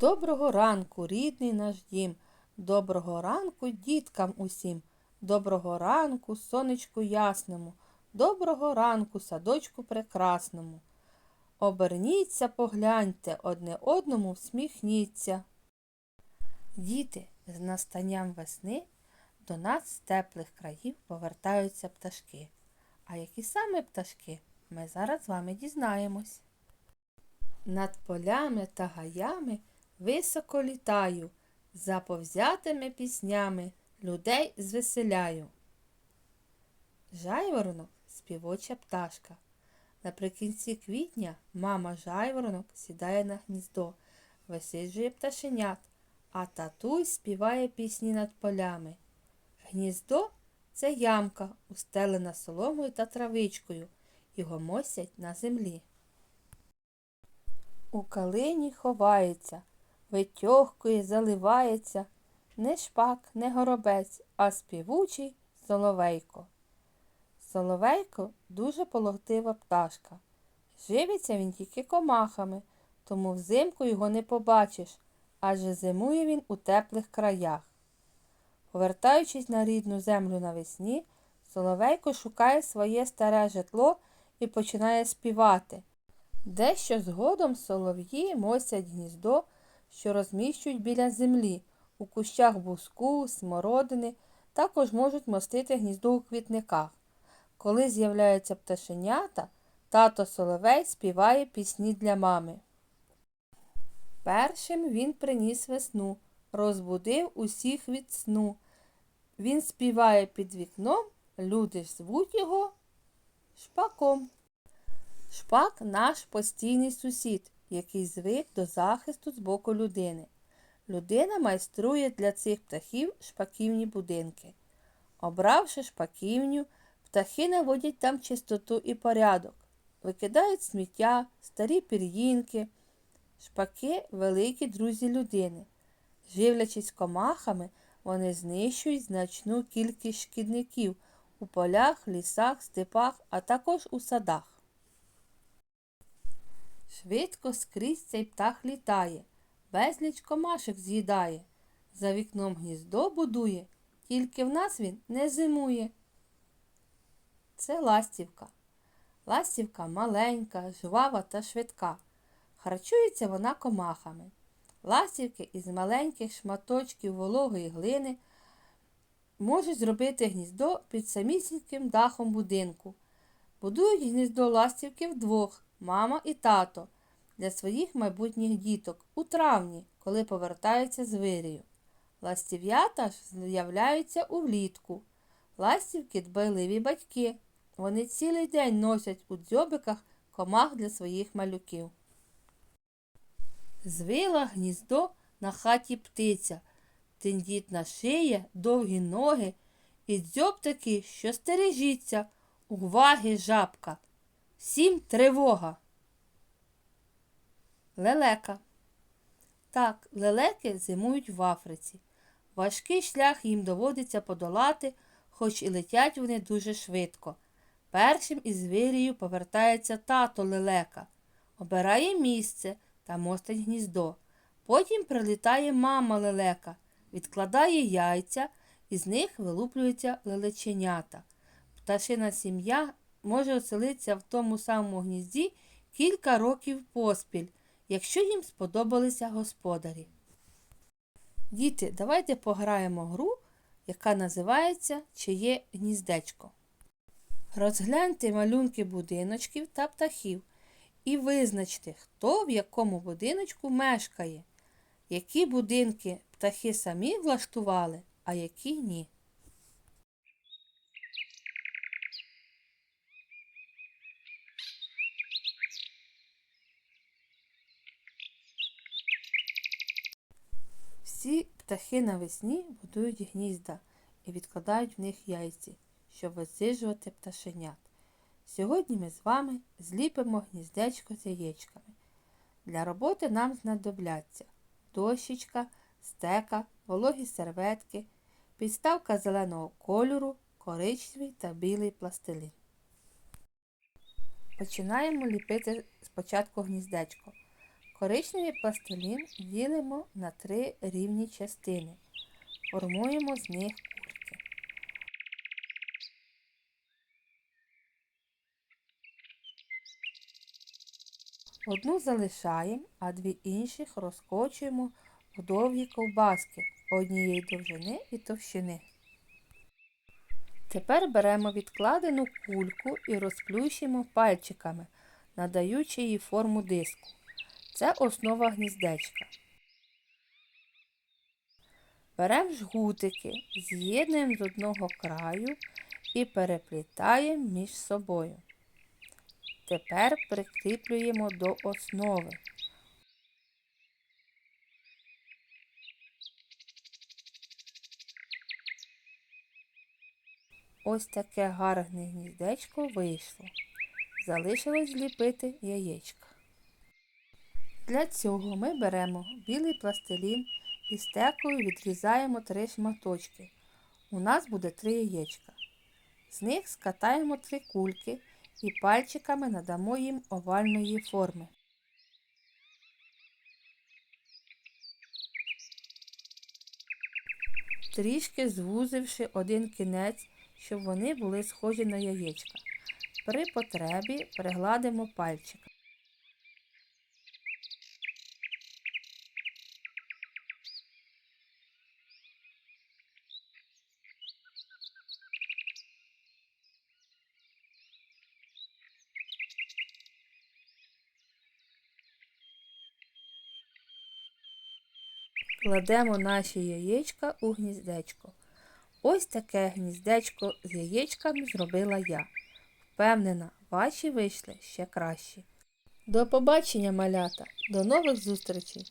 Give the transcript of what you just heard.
Доброго ранку, рідний наш дім. Доброго ранку діткам усім. Доброго ранку, сонечку ясному. Доброго ранку, садочку прекрасному. Оберніться, погляньте, одне одному всміхніться. Діти, з настанням весни до нас з теплих країв повертаються пташки. А які саме пташки, ми зараз з вами дізнаємось. Над полями та гаями високо літаю, за повзятими піснями людей звеселяю. Жайворонок співоча пташка. Наприкінці квітня мама жайворонок сідає на гніздо, висиджує пташенят, а татуй співає пісні над полями. Гніздо це ямка, устелена соломою та травичкою, його мосять на землі. У калині ховається, витьохкує, заливається, не шпак, не горобець, а співучий соловейко. Соловейко дуже пологтива пташка. Живиться він тільки комахами, тому взимку його не побачиш, адже зимує він у теплих краях. Повертаючись на рідну землю навесні, Соловейко шукає своє старе житло і починає співати. Дещо згодом солов'ї мосять гніздо, що розміщують біля землі, у кущах буску, смородини, також можуть мостити гніздо у квітниках. Коли з'являються пташенята, тато Соловей співає пісні для мами. Першим він приніс весну, розбудив усіх від сну. Він співає під вікном, люди звуть його шпаком. Шпак наш постійний сусід, який звик до захисту з боку людини. Людина майструє для цих птахів шпаківні будинки. Обравши шпаківню, птахи наводять там чистоту і порядок, викидають сміття, старі пір'їнки. Шпаки великі друзі людини. Живлячись комахами, вони знищують значну кількість шкідників у полях, лісах, степах, а також у садах. Швидко скрізь цей птах літає, безліч комашок з'їдає. За вікном гніздо будує, тільки в нас він не зимує. Це ластівка. Ластівка маленька, жвава та швидка. Харчується вона комахами. Ластівки із маленьких шматочків вологої глини можуть зробити гніздо під самісіньким дахом будинку. Будують гніздо ластівки вдвох, мама і тато, для своїх майбутніх діток у травні, коли повертаються з вирію. Ластів'ята ж з'являються увлітку. Ластівки дбайливі батьки. Вони цілий день носять у дзьобиках комах для своїх малюків. Звила гніздо на хаті птиця, тендітна шия, довгі ноги і дзьоб такий, що стережіться, уваги жабка. Всім тривога. Лелека. Так, лелеки зимують в Африці. Важкий шлях їм доводиться подолати, хоч і летять вони дуже швидко. Першим із вирію повертається тато лелека, обирає місце та мостить гніздо. Потім прилітає мама лелека, відкладає яйця, і з них вилуплюються лелеченята. Пташина сім'я може оселитися в тому самому гнізді кілька років поспіль, якщо їм сподобалися господарі. Діти, давайте пограємо гру, яка називається Чиє гніздечко. Розгляньте малюнки будиночків та птахів і визначте, хто в якому будиночку мешкає, які будинки птахи самі влаштували, а які ні. Всі птахи навесні будують гнізда і відкладають в них яйці, щоб висиджувати пташенят. Сьогодні ми з вами зліпимо гніздечко з яєчками. Для роботи нам знадобляться дощечка, стека, вологі серветки, підставка зеленого кольору, коричневий та білий пластилин. Починаємо ліпити спочатку гніздечко. Коричневий пластилін ділимо на три рівні частини. Формуємо з них кульки. Одну залишаємо, а дві інших розкочуємо в довгі ковбаски однієї довжини і товщини. Тепер беремо відкладену кульку і розплющимо пальчиками, надаючи їй форму диску. Це основа гніздечка. Беремо жгутики, з'єднуємо з одного краю і переплітаємо між собою. Тепер прикріплюємо до основи. Ось таке гарне гніздечко вийшло. Залишилось зліпити яєчка. Для цього ми беремо білий пластилін і стекою відрізаємо три шматочки. У нас буде три яєчка. З них скатаємо три кульки і пальчиками надамо їм овальної форми. Трішки звузивши один кінець, щоб вони були схожі на яєчка. При потребі пригладимо пальчиком. Кладемо наші яєчка у гніздечко. Ось таке гніздечко з яєчками зробила я. Впевнена, ваші вийшли ще кращі. До побачення, малята! До нових зустрічей!